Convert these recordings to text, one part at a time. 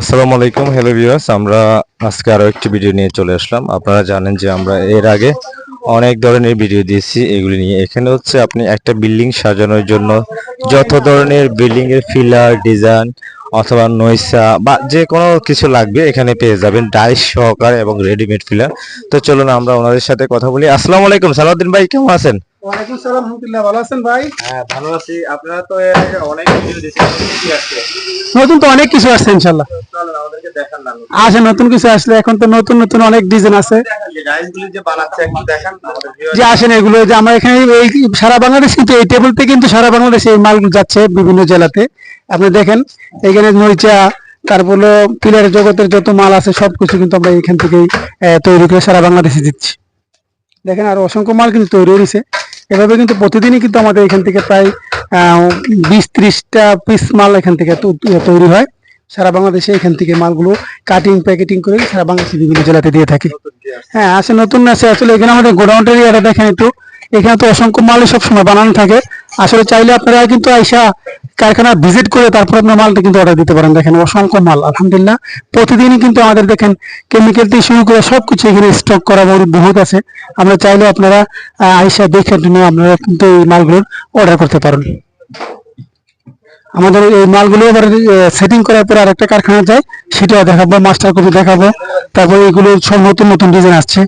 আসসালামু আলাইকুম hello viewers আমরা আজকে আরও একটি ভিডিও নিয়ে চলে আসলাম। আপনারা জানেন যে আমরা এর আগে অনেক ধরনের ভিডিও দিয়েছি, এগুলি নিয়ে। এখানে হচ্ছে আপনি একটা বিল্ডিং সাজানোর জন্য যত ধরনের বিল্ডিং এর ফিলার ডিজাইন অথবা নইসা বা যে কোনো কিছু লাগবে এখানে পেয়ে যাবেন ডাইস সহকারে এবং রেডিমেড ফিলার তো চলুন আমরা ওনাদের সাথে কথা বলি। আসসালামু আলাইকুম, সালাউদ্দিন ভাই, কেমন আছেন? ওয়ালাইকুম সালাম আলহামদুলিল্লাহ ভালো আছেন ভাই? হ্যাঁ ভালো আছি। আপনারা তো অনেক ভিডিও দিয়েছেন কি আসছে। নতুন তো অনেক কিছু আসছে আসে নতুন কিছু আসলে এখন তো নতুন নতুন অনেক ডিজাইন আছে। যে আসেন এগুলো যে আমরা এখানে এই সারা বাংলাদেশ কিন্তু এই টেবিলতে কিন্তু সারা বাংলাদেশে এই মাল যাচ্ছে বিভিন্ন জেলাতে। আপনি দেখেন এখানে নইচা তারপরে পিলারের জগতের যত মাল আছে সবকিছু কিন্তু আমরা এখান থেকেই তৈরি করে সারা বাংলাদেশে দিচ্ছি। দেখেন আর অসংখ্য মাল কিন্তু তৈরি হয়েছে। এভাবে কিন্তু প্রতিদিনই কিন্তু আমাদের এখান থেকে প্রায় বিশ ত্রিশটা পিস মাল এখান থেকে তৈ- তৈরি হয়। সারা বাংলাদেশে এখান থেকে মালগুলো কাটিং প্যাকেটিং করে সারা বাংলাদেশে বিভিন্ন জেলাতে দিয়ে থাকে। হ্যাঁ আসে নতুন আসে। আসলে এখানে আমাদের গোডাউনটার এরিয়াটা দেখেন একটু। এখানে তো অসংখ্য মালই সবসময় বানানো থাকে। আসলে চাইলে আপনারা কিন্তু আইসা কারখানা ভিজিট করে তারপর আপনার মালটা কিন্তু অর্ডার দিতে পারেন। দেখেন অসংখ্য মাল, আলহামদুলিল্লাহ। প্রতিদিনই কিন্তু আমাদের দেখেন কেমিক্যাল থেকে শুরু করে সবকিছু এখানে স্টক করা বহু- বহুত আছে। আমরা চাইলে আপনারা আইসা দেখে জন্য আপনারা কিন্তু এই মালগুলোর অর্ডার করতে পারেন। আমাদের এই মালগুলো এবার সেটিং করার পরে আরেকটা কারখানা যায়, সেটাও দেখাবো মাস্টার কপি দেখাবো। তারপরে এগুলো সব নতুন নতুন ডিজাইন আসছে।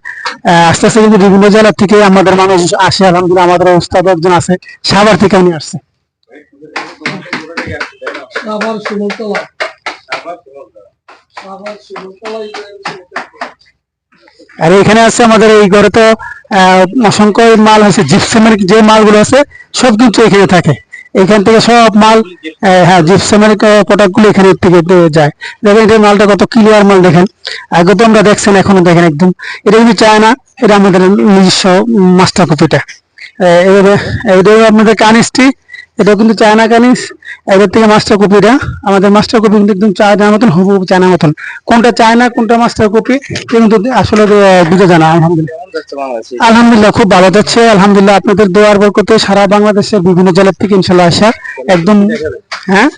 আস্তে আস্তে কিন্তু বিভিন্ন জেলা থেকে আমাদের মানুষ আসে আলহামদুলিল্লাহ আমাদের ওস্তাদ একজন আছে সাভার থেকে উনি আসছে। আর এখানে আছে আমাদের এই ঘরে তো আহ, অসংখ্য মাল আছে জিপসামের যে মালগুলো আছে সব কিন্তু এখানে থাকে। এখান থেকে সব মাল হ্যাঁ জিপসামের প্রোডাক্টগুলো এখানে থেকে যায়। দেখেন এটা মালটা কত ক্লিয়ার মাল দেখেন। আগে তো আমরা দেখছেন, এখনও দেখেন একদম। এটা কিন্তু চায় না এটা আমাদের নিজস্ব মাস্টার কপিটা এভাবে এটা আপনাদের কানিসটি এটা কিন্তু চায়না কানিস। এবার থেকে মাস্টার কপিটা আমাদের মাস্টার কপি কিন্তু একদম চায়নার মতন হুবহু চায়না মতন। কোনটা চায়না কোনটা মাস্টার কপি কিন্তু আসলে বুঝে যায় না আলহামদুলিল্লাহ। আলহামদুলিল্লাহ খুব ভালো যাচ্ছে। আলহামদুলিল্লাহ আপনাদের দোয়ার বরকতে সারা বাংলাদেশের বিভিন্ন জেলার থেকে ইনশাল্লাহ আসা। একদম হ্যাঁ?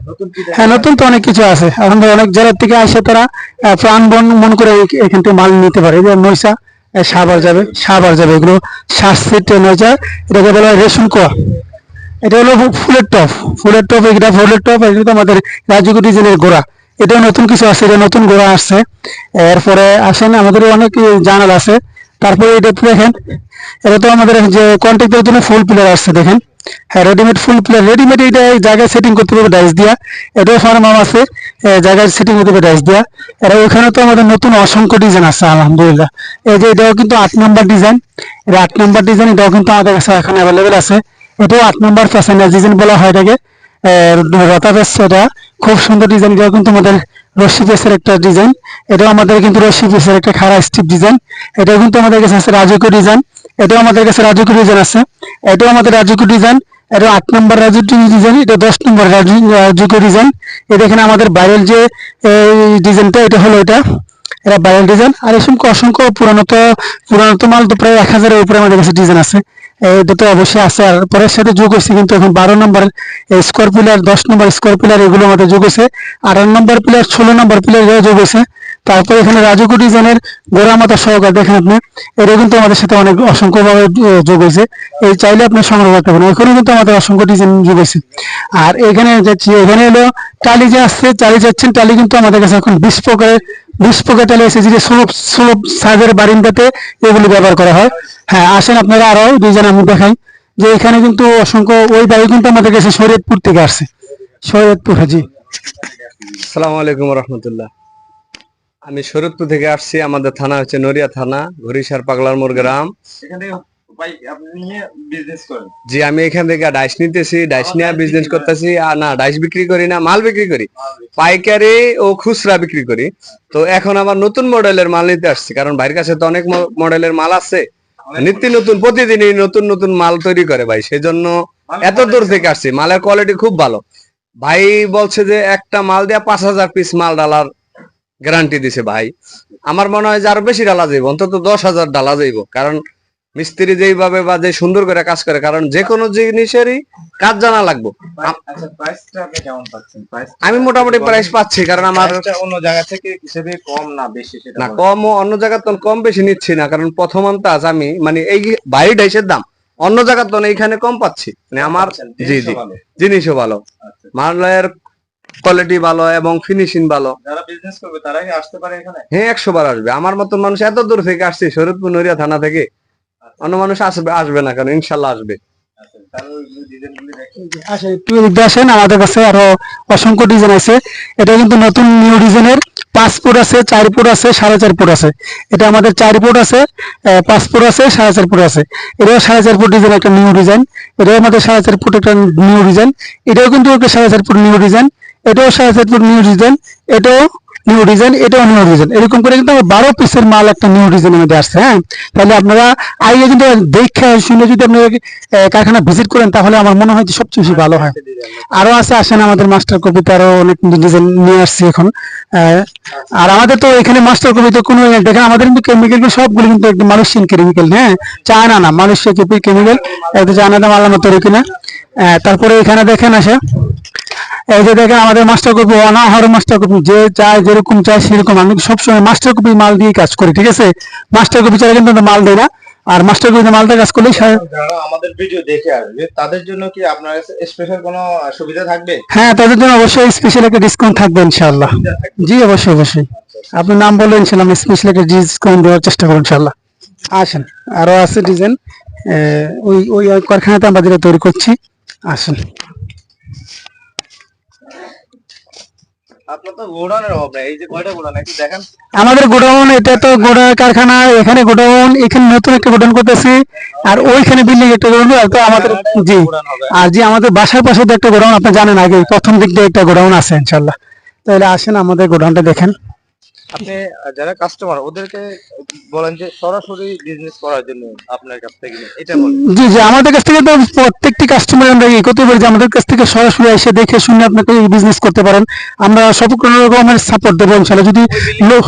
হ্যাঁ নতুন তো অনেক কিছু আছে। আলহামদুলিল্লাহ অনেক জেলার থেকে আসে তারা প্রাণ বন মন করে এখান থেকে মাল নিতে পারে। যে নৈশা সাবার যাবে সাবার যাবে। এগুলো শ্বাস সিটে নৈশা এটাকে বলা হয় রেশন কোয়া। এটা হলো ফুলের টপ। ফুলের টপ এটা ফুলের টপ এটা তো আমাদের রাজুগুটি ডিজাইনের গোড়া। এটা নতুন কিছু আছে এটা নতুন গোড়া আসছে। এরপরে আসেন, আমাদের অনেক জানাল আছে। তারপরে এটা দেখেন, এটা তো আমাদের যে কন্ট্যাক্টের জন্য ফুল প্লেয়ার আসছে, দেখেন। হ্যাঁ রেডিমেড ফুল প্লেয়ার রেডিমেড এটা জায়গায় সেটিং করতে পারবে ডাইস দিয়া। এটাও ফার্ম আছে জায়গায় সেটিং করতে পারবে ডাইস দিয়া। এরা ওখানে তো আমাদের নতুন অসংখ্য ডিজাইন আছে, আলহামদুলিল্লাহ। এই যে এটাও কিন্তু আট নাম্বার ডিজাইন এটা আট নাম্বার ডিজাইন এটাও কিন্তু আমাদের কাছে এখন অ্যাভেলেবেল আছে। এটাও আট নাম্বার প্যাসেঞ্জার ডিজাইন বলা হয় এটাকে। রতা পেস এটা। খুব সুন্দর ডিজাইন এটাও কিন্তু আমাদের রশ্মি পেসের একটা ডিজাইন এটাও আমাদের কিন্তু রশ্মি পেসের একটা খাড়া স্টিপ ডিজাইন এটাও কিন্তু আমাদের কাছে আছে রাজকীয় ডিজাইন এটাও আমাদের কাছে রাজকীয় ডিজাইন আছে। এটাও আমাদের রাজকীয় ডিজাইন এটা আট নম্বর রাজকীয় ডিজাইন এটা দশ নম্বর রাজকীয় ডিজাইন এটা আমাদের বাইরের যে ডিজাইনটা এটা হলো এটা। এটা বাইরের ডিজাইন আর এসব অসংখ্য পুরানো তো পুরানো তো মাল তো প্রায় এক হাজারের উপরে আমাদের কাছে ডিজাইন আছে। এটা দুটো অবশ্যই আছে। আর পরের সাথে যোগ হয়েছে কিন্তু এখন বারো নম্বর স্কোয়ার পিলার দশ নম্বর স্কোয়ার পিলার এগুলো আমাদের যোগ হয়েছে। আঠারো নম্বর প্লেয়ার ষোলো নম্বর প্লেয়ার যোগ হয়েছে। তারপরে এখানে রাজকীয় ডিজাইনের গোড়া মাথা সহকার, দেখেন আপনি এটা কিন্তু আমাদের সাথে অনেক অসংখ্য ভাবে যোগ হয়েছে। এই চাইলে আপনি সংগ্রহ করতে পারেন। এখানে কিন্তু আমাদের অসংখ্য ডিজাইন যোগ হয়েছে। আর এখানে যাচ্ছি, এখানে হলো টালি যে আসছে টালি যাচ্ছেন, টালি কিন্তু আমাদের কাছে এখন বিশ প্রকারের, বিশ প্রকার টালি এসেছে যে সুলভ সুলভ সাইজের বারিন্দাতে এগুলি ব্যবহার করা হয়। হ্যাঁ আসেন আপনারা আরও ডিজাইন আমি দেখাই, যে এখানে কিন্তু অসংখ্য, ওই বাড়ি কিন্তু আমাদের কাছে শরীয়তপুর থেকে আসছে। শরীয়তপুর হাজি আসসালামু আলাইকুম রহমতুল্লাহ। আমি শরৎপুর থেকে আসছি আমাদের থানা হচ্ছে নড়িয়া থানা ঘড়িসার পাগলার মোড় গ্রাম। জি আমি এখান থেকে ডাইস নিতেছি ডাইস নিয়ে বিজনেস করতেছি আর না ডাইস বিক্রি করি না মাল বিক্রি করি। পাইকারি ও খুচরা বিক্রি করি। তো এখন আবার নতুন মডেলের মাল নিতে আসছি কারণ ভাইয়ের কাছে তো অনেক মডেলের মাল আছে। নিত্য নতুন প্রতিদিনই নতুন নতুন মাল তৈরি করে ভাই সেই জন্য এত দূর থেকে আসছি মালের কোয়ালিটি খুব ভালো। ভাই বলছে যে একটা মাল দেয়া পাঁচ হাজার পিস মাল ডালার গ্যারান্টি দিছে ভাই। আমার মনে হয় যে আরও বেশি ডালা যাইব অন্তত দশ হাজার ডালা যাইব। কারণ মিস্ত্রি যেইভাবে বা যে সুন্দর করে কাজ করে কারণ যে কোনো জিনিসেরই কাজ জানা লাগবে। আম- আচ্ছা আমি মোটামুটি প্রাইস পাচ্ছি কারণ আমার অন্য জায়গা থেকে হিসেবে কম না বেশি সেটা না। কম অন্য জায়গার তো কম বেশি নিচ্ছি না কারণ প্রথম আজ আমি মানে এই বাইরে ডাইসের দাম অন্য জায়গার তো এইখানে কম পাচ্ছি। মানে আমার জি জি। জিনিসও ভালো। আচ্ছা। কোয়ালিটি ভালো এবং ফিনিশিং ভালো। যারা বিজনেস করবে তারাই আসতে পারে এখানে? হ্যাঁ একশো বার আসবে। আমার মতন মানুষ এত দূর থেকে আসছে শরীরপুর নড়িয়া থানা থেকে। অন্য মানুষ আসবে আসবে না কারণ ইনশাল্লাহ আসবে। আচ্ছা, একটু এদিক আসেন আমাদের কাছে আরও অসংখ্য ডিজাইন আছে। এটা কিন্তু নতুন নিউ ডিজাইনের পাঁচ ফুট আছে চার ফুট আছে সাড়ে চার ফুট আছে। এটা আমাদের চার ফুট আছে আহ, পাঁচ ফুট আছে সাড়ে চার ফুট আছে। এটাও সাড়ে চার ফুট ডিজাইন একটা নিউ ডিজাইন এটাও আমাদের সাড়ে চার ফুট একটা নিউ ডিজাইন এটাও কিন্তু একটা সাড়ে চার ফুট নিউ ডিজাইন এটাও সাড়ে নিউ ডিজাইন এটাও নিউ ডিজাইন এটাও নিউ ডিজাইন এরকম করে কিন্তু আমার বারো পিসের মাল একটা নিউ ডিজাইনের মধ্যে আসছে হ্যাঁ? তাহলে আপনারা আগে কিন্তু দেখে শুনে যদি আপনারা কারখানা ভিজিট করেন তাহলে আমার মনে হয় যে সবচেয়ে বেশি ভালো হয়। আরও আছে আসেন আমাদের মাস্টার কপিতে আরও অনেক ডিজাইন নিয়ে আসছি এখন। আর আমাদের তো এখানে মাস্টার কপিতে কোনো দেখেন আমাদের কিন্তু কেমিক্যাল সবগুলো কিন্তু একদম মালয়েশিয়ান কেমিক্যাল হ্যাঁ? চায়না না মালয়েশিয়া কেমিক্যাল একটু চায়নাতে মালানো তৈরি কিনা। আহ, তারপরে এখানে দেখেন আসে এই যে দেখেন আমাদের মাস্টার কপি অনাহার মাস্টার কপি যে চায় যেরকম চায় সেরকম। আমি সবসময় মাস্টার কপি মাল দিয়ে কাজ করি ঠিক আছে? মাস্টার কপি ছাড়া কিন্তু মাল দেয় না। আর মাস্টার কপি মালটা কাজ করলেই যারা আমাদের ভিডিও দেখে আসবে তাদের জন্য কি আপনার স্পেশাল কোনো সুবিধা থাকবে? হ্যাঁ তাদের জন্য অবশ্যই স্পেশাল একটা ডিসকাউন্ট থাকবে ইনশাআল্লাহ। জি অবশ্যই অবশ্যই। আপনার নাম বললেন ইনশাল্লাহ আমি স্পেশাল একটা ডিসকাউন্ট দেওয়ার চেষ্টা করব ইনশাল্লাহ আসেন আরও আছে ডিজাইন ওই ওই কারখানাতে আমরা যেটা তৈরি করছি আসেন আপনার তো গোডাউনের অভাব নেই এই যে কয়টা গোডাউন একটু দেখেন আমাদের গোডাউন এটা তো গোডা কারখানা এখানে গোডাউন এখানে নতুন একটা গোডাউন করতেছি আর ওইখানে বিল্ডিং একটা গোডাউন তো আমাদের জি। আর যে আমাদের বাসার পাশে একটা গোডাউন আপনি জানেন আগে প্রথম দিক দিয়ে একটা গোডাউন আছে ইনশাল্লাহ। তাহলে আসেন আমাদের গোডাউনটা দেখেন। আপনি যারা কাস্টমার ওদেরকে বলেন যে সরাসরি বিজনেস করার জন্য আপনার কাছ থেকে এটা বলেন। জি জি আমাদের কাছ থেকে তো প্রত্যেকটি কাস্টমার আমরা ই করতে পারি যে আমাদের কাছ থেকে সরাসরি এসে দেখে শুনে আপনাকে বিজনেস করতে পারেন। আমরা সব রকমের সাপোর্ট দেবো ইনশাল্লাহ যদি লোক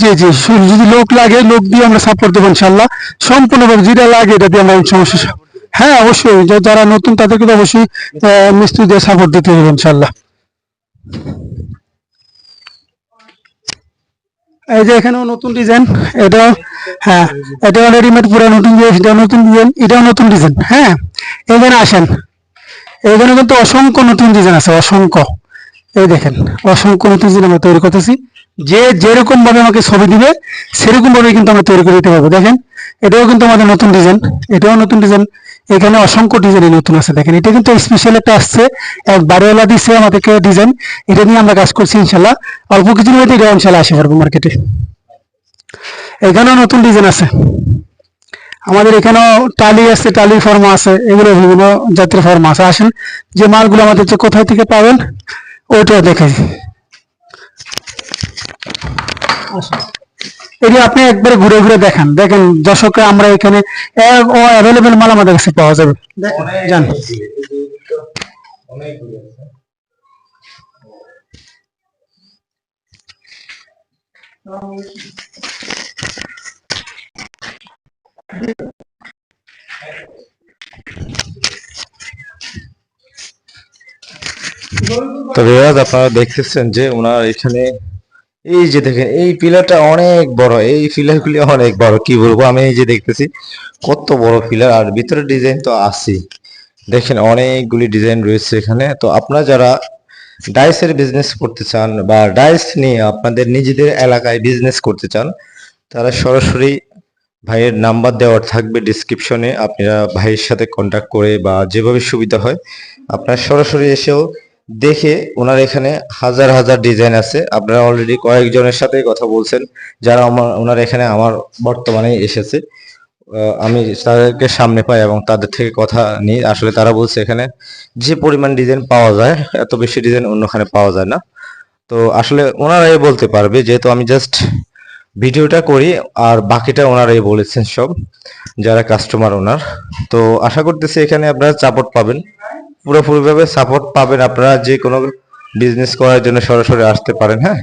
জি জি যদি লোক লাগে লোক দিয়ে আমরা সাপোর্ট দেবো ইনশাল্লাহ সম্পূর্ণভাবে যেটা লাগে এটা দিয়ে আমরা সমস্যা হ্যাঁ অবশ্যই। যারা নতুন তাদেরকে তো অবশ্যই আহ, মিস্ত্রি দিয়ে সাপোর্ট দিতে হবে ইনশাল্লাহ এই যে এখানেও নতুন ডিজাইন, এটাও হ্যাঁ এটাও রেডিমেড পুরো নতুন এটাও নতুন ডিজাইন, এটাও নতুন ডিজাইন হ্যাঁ? এখানে আসেন এখানে কিন্তু অসংখ্য নতুন ডিজাইন আছে, অসংখ্য। এই দেখেন, অসংখ্য নতুন ডিজাইন আমরা তৈরি করতেছি। যে যেরকম ভাবে আমাকে ছবি দিবে সেরকম ভাবে কিন্তু আমরা তৈরি করে দিতে পারব। দেখেন, এটাও কিন্তু আমাদের নতুন ডিজাইন, এটাও নতুন ডিজাইন। এখানে অসংখ্য ডিজাইন নতুন আছে। দেখেন, এটা কিন্তু স্পেশাল একটা আসছে। এক বারোওয়ালা দিচ্ছে আমাদেরকে ডিজাইন এটা নিয়ে আমরা কাজ করছি ইনশাল্লাহ। অল্প কিছুর মধ্যে এটা ইনশাল্লাহ আসে পারব মার্কেটে এখানেও নতুন ডিজাইন আছে। আমাদের এখানেও টালি আছে, টালির ফর্মা আছে, এগুলো বিভিন্ন জাতের ফর্মা আছে। আসেন, যে মালগুলো আমাদের যে কোথায় থেকে পাবেন, ওইটাও দেখাই। আসেন। এটি আপনি একবারে ঘুরে ঘুরে দেখান। দেখেন দর্শকরা, আমরা এখানে অ্যাভেলেবেল মাল আমাদের কাছে পাওয়া যাবে। দেখেন যান। তো আপনারা দেখতেছেন যে ওনার এখানে এই যে দেখেন, এই পিলারটা অনেক বড়, এই পিলার গুলি অনেক বড়, কি বলব? আমি এই যে দেখতেছি, কত বড় পিলার, আর ভিতরে ডিজাইন তো আছে দেখেন, অনেকগুলি ডিজাইন রয়েছে এখানে। তো আপনারা যারা ডাইসের বিজনেস করতে চান বা ডাইস নিয়ে আপনাদের নিজেদের এলাকায় বিজনেস করতে চান, তারা সরাসরি ভাইয়ের নাম্বার দেওয়ার থাকবে ডিসক্রিপশনে আপনারা ভাইয়ের সাথে কন্ট্যাক্ট করে বা যেভাবে সুবিধা হয়, আপনারা সরাসরি এসেও দেখে ওনার এখানে হাজার হাজার ডিজাইন আছে। আপনারা অলরেডি কয়েকজনের সাথে কথা বলছেন, যারা আমার, ওনার এখানে আমার বর্তমানে এসেছে। আমি তাদেরকে সামনে পাই এবং তাদের থেকে কথা নিই। আসলে তারা বলছে এখানে যে পরিমাণ ডিজাইন পাওয়া যায়, এত বেশি ডিজাইন অন্যখানে পাওয়া যায় না। তো আসলে ওনারাই বলতে পারবে, যেহেতু আমি জাস্ট ভিডিওটা করি, আর বাকিটা ওনারাই বলেছেন সব, যারা কাস্টমার ওনার। তো আশা করতেছি এখানে আপনারা সাপোর্ট পাবেন। পুরোপুরিভাবে সাপোর্ট পাবেন আপনারা যে কোনো বিজনেস করার জন্য সরাসরি আসতে পারেন হ্যাঁ?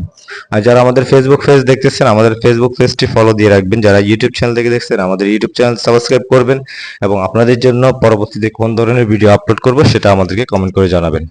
আর যারা আমাদের ফেসবুক পেজ দেখতেছেন, আমাদের ফেসবুক পেজটি ফলো দিয়ে রাখবেন। যারা ইউটিউব চ্যানেল থেকে দেখছেন, আমাদের ইউটিউব চ্যানেল সাবস্ক্রাইব করবেন এবং আপনাদের জন্য পরবর্তীতে কোন ধরনের ভিডিও আপলোড করব সেটা আমাদেরকে কমেন্ট করে জানাবেন।